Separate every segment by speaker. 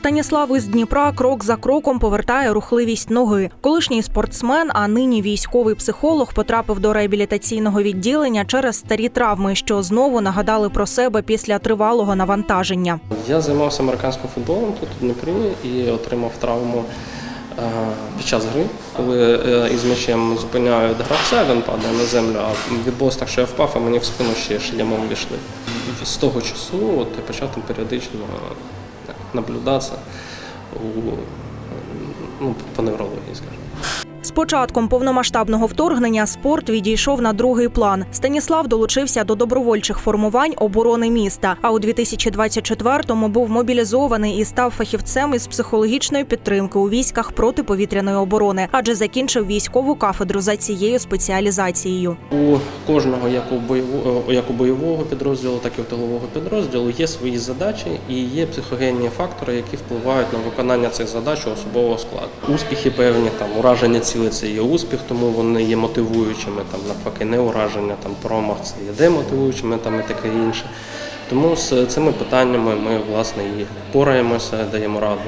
Speaker 1: Станіслав із Дніпра крок за кроком повертає рухливість ноги. Колишній спортсмен, а нині військовий психолог, потрапив до реабілітаційного відділення через старі травми, що знову нагадали про себе після тривалого навантаження.
Speaker 2: Я займався американським футболом тут у Дніпрі і отримав травму е, під час гри. Коли е, із м'ячем зупиняють гравця, він падає на землю, а відбулося так, що я впав, а мені в спину ще шлямом війшли. З того часу от, я почав там періодично наблюдатися у, ну, по неврології, скажімо.
Speaker 1: З початком повномасштабного вторгнення спорт відійшов на другий план. Станіслав долучився до добровольчих формувань оборони міста. А у 2024-му був мобілізований і став фахівцем із психологічної підтримки у військах протиповітряної оборони, адже закінчив військову кафедру за цією спеціалізацією.
Speaker 2: У кожного як у бойового, як у бойового підрозділу, так і у тилового підрозділу є свої задачі і є психогенні фактори, які впливають на виконання цих задач у особового складу. Успіхи певні, там ураження це є успіх, тому вони є мотивуючими. Там навпаки, не ураження, там промах це є демотивуючими, там і таке інше. Тому з цими питаннями ми власне і пораємося, даємо раду.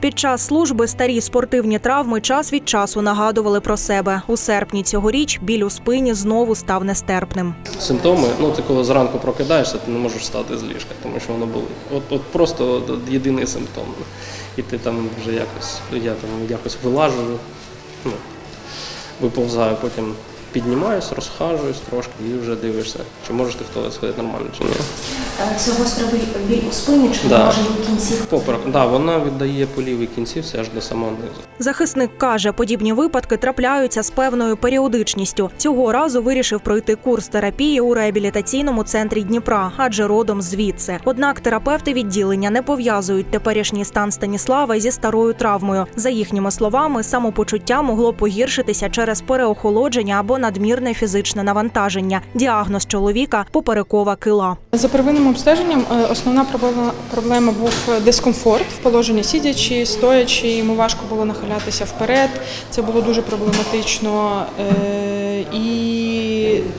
Speaker 1: Під час служби старі спортивні травми час від часу нагадували про себе. У серпні цьогоріч біль у спині знову став нестерпним.
Speaker 2: Симптоми, ну ти коли зранку прокидаєшся, ти не можеш встати з ліжка, тому що воно болить. От, от просто от, от єдиний симптом. І ти там вже якось, я там якось вилажу, ну, виповзаю, потім піднімаюсь, розхажуюсь трошки і вже дивишся, чи можеш ти в туалет сходити нормально чи ні.
Speaker 3: Це гострий біль- біль у спині чи
Speaker 2: Да.
Speaker 3: може у кінцівці?
Speaker 2: Поперек, да, вона віддає по лівій кінцівці аж до самого низу.
Speaker 1: Захисник каже, подібні випадки трапляються з певною періодичністю. Цього разу вирішив пройти курс терапії у реабілітаційному центрі Дніпра, адже родом звідси. Однак терапевти відділення не пов'язують теперішній стан Станіслава зі старою травмою. За їхніми словами, самопочуття могло погіршитися через переохолодження або надмірне фізичне навантаження. Діагноз чоловіка поперекова кила.
Speaker 4: За первинним обстеженням е, основна проблема, проблема був дискомфорт в положенні сидячи, стоячи, йому важко було нахилятися вперед. Це було дуже проблематично. е,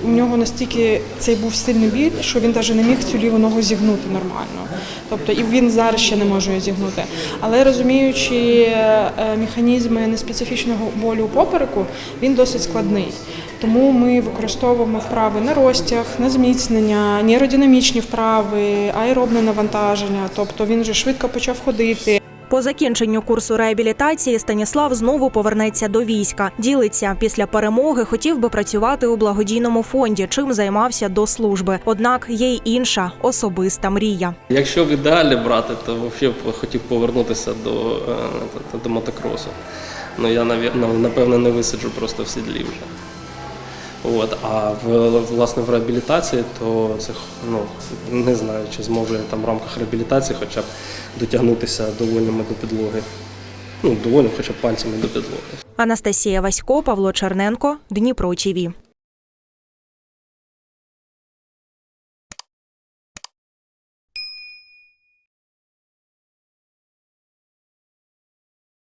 Speaker 4: У нього настільки цей був сильний біль, що він навіть не міг цю ліву ногу зігнути нормально. Тобто і він зараз ще не може її зігнути. Але розуміючи е, механізми неспецифічного болю у попереку, він досить складний. Тому ми використовуємо вправи на розтяг, на зміцнення, нейродинамічні вправи, аеробне навантаження. Тобто він вже швидко почав ходити.
Speaker 1: По закінченню курсу реабілітації Станіслав знову повернеться до війська. Ділиться після перемоги, хотів би працювати у благодійному фонді, чим займався до служби. Однак є й інша особиста мрія.
Speaker 2: Якщо в ідеалі брати, то взагалі хотів повернутися до, е, до, до мотокросу. Ну я напевно не висиджу просто в сідлі вже. От, а в власне в реабілітації, то це ну не знаю, чи зможу я там в рамках реабілітації хоча б дотягнутися довольними до підлоги. Ну, доволі хоча б пальцями до підлоги.
Speaker 1: Анастасія Васько, Павло Черненко, Дніпро ТІВІ.